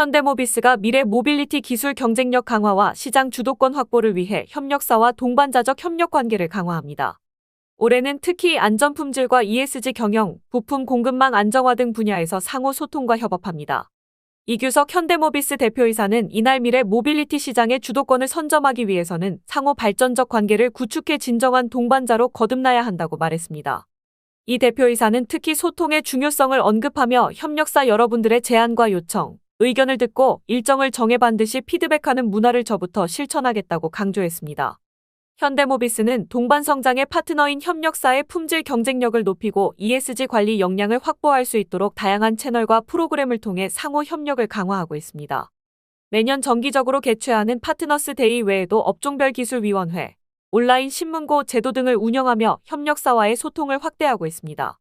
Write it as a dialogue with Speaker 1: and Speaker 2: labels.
Speaker 1: 현대모비스가 미래 모빌리티 기술 경쟁력 강화와 시장 주도권 확보를 위해 협력사와 동반자적 협력 관계를 강화합니다. 올해는 특히 안전 품질과 ESG 경영, 부품 공급망 안정화 등 분야에서 상호 소통과 협업합니다. 이규석 현대모비스 대표이사는 이날 미래 모빌리티 시장의 주도권을 선점하기 위해서는 상호 발전적 관계를 구축해 진정한 동반자로 거듭나야 한다고 말했습니다. 이 대표이사는 특히 소통의 중요성을 언급하며 협력사 여러분들의 제안과 요청, 의견을 듣고 일정을 정해 반드시 피드백하는 문화를 저부터 실천하겠다고 강조했습니다. 현대모비스는 동반 성장의 파트너인 협력사의 품질 경쟁력을 높이고 ESG 관리 역량을 확보할 수 있도록 다양한 채널과 프로그램을 통해 상호 협력을 강화하고 있습니다. 매년 정기적으로 개최하는 파트너스 데이 외에도 업종별 기술위원회, 온라인 신문고 제도 등을 운영하며 협력사와의 소통을 확대하고 있습니다.